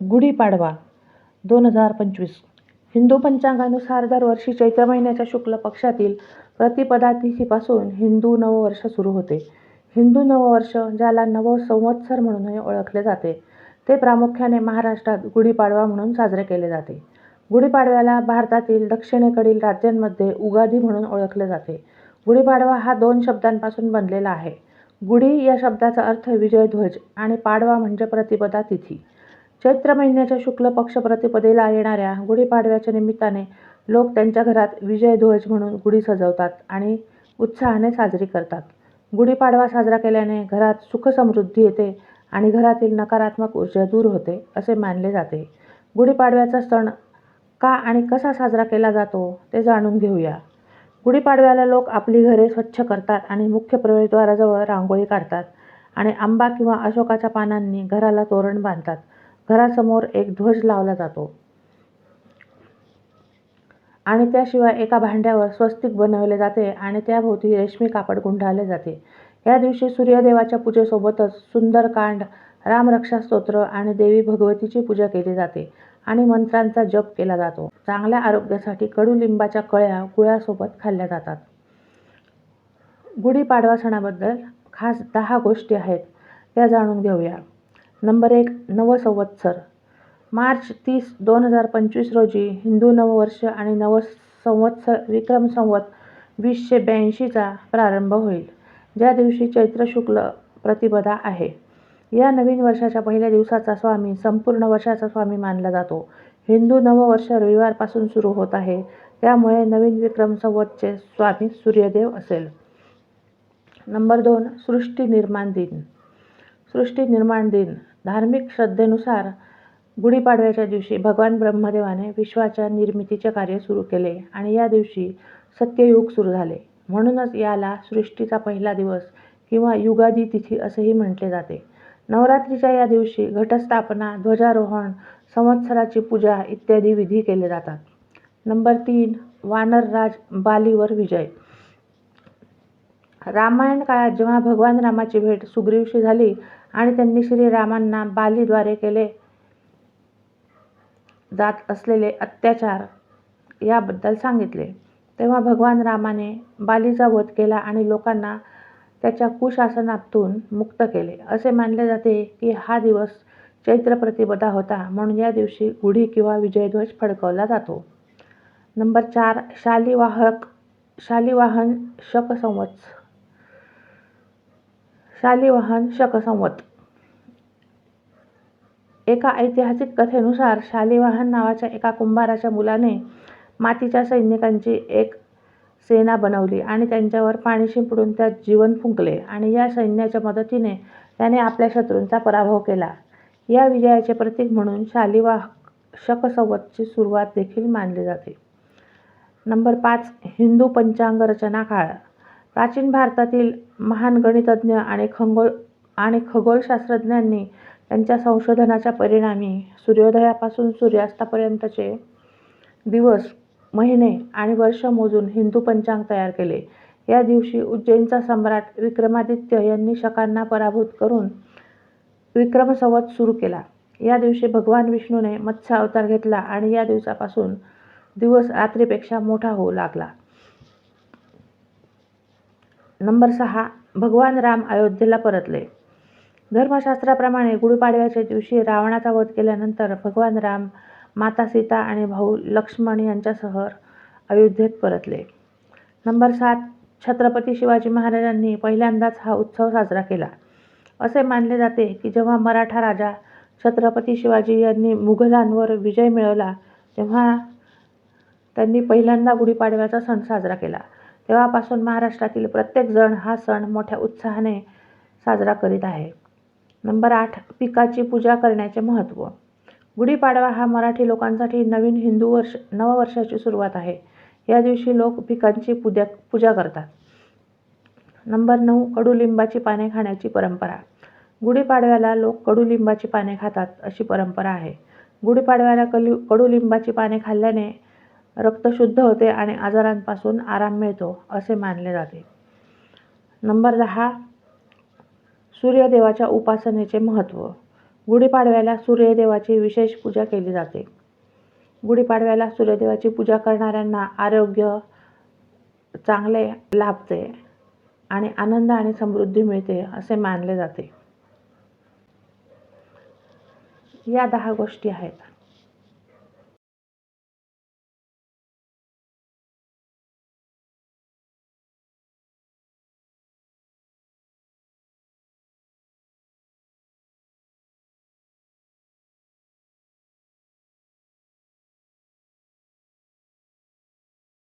गुढीपाडवा दोन हजार पंचवीस हिंदू पंचांगानुसार दरवर्षी चैत्र महिन्याच्या शुक्ल पक्षातील प्रतिपदा तिथीपासून हिंदू नववर्ष सुरू होते. हिंदू नववर्ष, ज्याला नव संवत्सर म्हणूनही ओळखले जाते, ते प्रामुख्याने महाराष्ट्रात गुढीपाडवा म्हणून साजरे केले जाते. गुढीपाडव्याला भारतातील दक्षिणेकडील राज्यांमध्ये उगादी म्हणून ओळखले जाते. गुढीपाडवा हा दोन शब्दांपासून बनलेला आहे. गुढी या शब्दाचा अर्थ विजयध्वज आणि पाडवा म्हणजे प्रतिपदा तिथी. चैत्र महिन्याच्या शुक्ल पक्ष प्रतिपदेला येणाऱ्या गुढीपाडव्याच्या निमित्ताने लोक त्यांच्या घरात विजयध्वज म्हणून गुढी सजवतात आणि उत्साहाने साजरी करतात. गुढीपाडवा साजरा केल्याने घरात सुखसमृद्धी येते आणि घरातील नकारात्मक ऊर्जा दूर होते, असे मानले जाते. गुढीपाडव्याचा सण का आणि कसा साजरा केला जातो, ते जाणून घेऊया. गुढीपाडव्याला लोक आपली घरे स्वच्छ करतात आणि मुख्य प्रवेशद्वाराजवळ रांगोळी काढतात आणि आंबा किंवा अशोकाच्या पानांनी घराला तोरण बांधतात. घरासमोर एक ध्वज लावला जातो आणि त्याशिवाय एका भांड्यावर स्वस्तिक बनवले जाते आणि त्याभोवती रेशमी कापड गुंडाळले जाते. या दिवशी सूर्यदेवाच्या पूजेसोबतच सुंदरकांड, रामरक्षा स्तोत्र आणि देवी भगवतीची पूजा केली जाते आणि मंत्रांचा जप केला जातो. चांगल्या आरोग्यासाठी कडुलिंबाच्या कळ्या गुळासोबत खाल्ल्या जातात. गुढीपाडवा सणाबद्दल खास दहा गोष्टी आहेत, त्या जाणून घेऊया. नंबर एक नवसंवत्सर मार्च तीस, दोन हजार पंचवीस रोजी हिंदू नववर्ष आणि नव संवत्सर विक्रम संवत वीसशे ब्याऐंशीचा प्रारंभ होईल, ज्या दिवशी चैत्र शुक्ल प्रतिपदा आहे. या नवीन वर्षाच्या पहिल्या दिवसाचा स्वामी संपूर्ण वर्षाचा स्वामी मानला जातो. हिंदू नववर्ष रविवारपासून सुरू होत आहे, त्यामुळे नवीन विक्रम संवतचे स्वामी सूर्यदेव असेल. नंबर दोन सृष्टी निर्माण दिन. सृष्टी निर्माण दिन. धार्मिक श्रद्धेनुसार गुढीपाडव्याच्या दिवशी भगवान ब्रह्मदेवाने विश्वाच्या निर्मितीचे कार्य सुरू केले आणि या दिवशी सत्ययुग सुरू झाले. म्हणूनच याला सृष्टीचा पहिला दिवस किंवा युगादी तिथी असेही म्हटले जाते. नवरात्रीच्या या दिवशी घटस्थापना, ध्वजारोहण, संवत्सराची पूजा इत्यादी विधी केले जातात. नंबर तीन वानरराज बालीवर विजय. रामायण काळात जेव्हा भगवान रामाची भेट सुग्रीवशी झाली आणि त्यांनी श्रीरामांना बालीद्वारे केले जात असलेले अत्याचार याबद्दल सांगितले, तेव्हा भगवान रामाने बालीचा वध केला आणि लोकांना त्याच्या कुशासनातून मुक्त केले. असे मानले जाते की हा दिवस चैत्र प्रतिपदा होता, म्हणून या दिवशी गुढी किंवा विजयध्वज फडकवला जातो. नंबर चार शालिवाहन शक संवत्स शालिवाहन शकसंवत एका ऐतिहासिक कथेनुसार शालिवाहन नावाच्या एका कुंभाराच्या मुलाने मातीच्या सैनिकांची एक सेना बनवली आणि त्यांच्यावर पाणी शिंपडून त्यात जीवन फुंकले आणि या सैन्याच्या मदतीने त्याने आपल्या शत्रूंचा पराभव केला. या विजयाचे प्रतीक म्हणून शालिवाह शकसंवतची सुरुवात देखील मानली जाते. नंबर पाच हिंदू पंचांग रचना काळ. प्राचीन भारतातील महान गणितज्ञ आणि खगोलशास्त्रज्ञांनी त्यांच्या संशोधनाच्या परिणामी सूर्योदयापासून सूर्यास्तापर्यंतचे दिवस, महिने आणि वर्ष मोजून हिंदू पंचांग तयार केले. या दिवशी उज्जैनचा सम्राट विक्रमादित्य यांनी शकांना पराभूत करून विक्रम संवत सुरू केला. या दिवशी भगवान विष्णूने मत्स्य अवतार घेतला आणि या दिवसापासून दिवस रात्रीपेक्षा मोठा होऊ लागला. नंबर सहा भगवान राम अयोध्येला परतले. धर्मशास्त्राप्रमाणे गुढीपाडव्याच्या दिवशी रावणाचा वध केल्यानंतर भगवान राम, माता सीता आणि भाऊ लक्ष्मण यांच्यासह अयोध्येत परतले. नंबर सात छत्रपती शिवाजी महाराजांनी पहिल्यांदाच हा उत्सव साजरा केला. असे मानले जाते की जेव्हा मराठा राजा छत्रपती शिवाजी यांनी मुघलांवर विजय मिळवला तेव्हा त्यांनी पहिल्यांदा गुढीपाडव्याचा सण साजरा केला. तेव्हापासून महाराष्ट्रातील प्रत्येक जण हा सण मोठ्या उत्साहाने साजरा करीत आहे. नंबर आठ पिकाची पूजा करण्याचे महत्त्व. गुढीपाडवा हा मराठी लोकांसाठी नवीन हिंदू वर्ष नववर्षाची सुरुवात आहे. या दिवशी लोक पिकांची पूजा करतात. नंबर नऊ कडुलिंबाची पाने खाण्याची परंपरा. गुढीपाडव्याला लोक कडुलिंबाची पाने खातात, अशी परंपरा आहे. गुढीपाडव्याला कलि कडुलिंबाची पाने खाल्ल्याने रक्त शुद्ध होते आणि आजारांपासून आराम मिळतो, असे मानले जाते. नंबर दहा सूर्यदेवाच्या उपासनेचे महत्त्व. गुढीपाडव्याला सूर्यदेवाची विशेष पूजा केली जाते गुढीपाडव्याला सूर्यदेवाची पूजा करणाऱ्यांना आरोग्य चांगले लाभते आणि आनंद आणि समृद्धी मिळते असे मानले जाते या दहा गोष्टी आहेत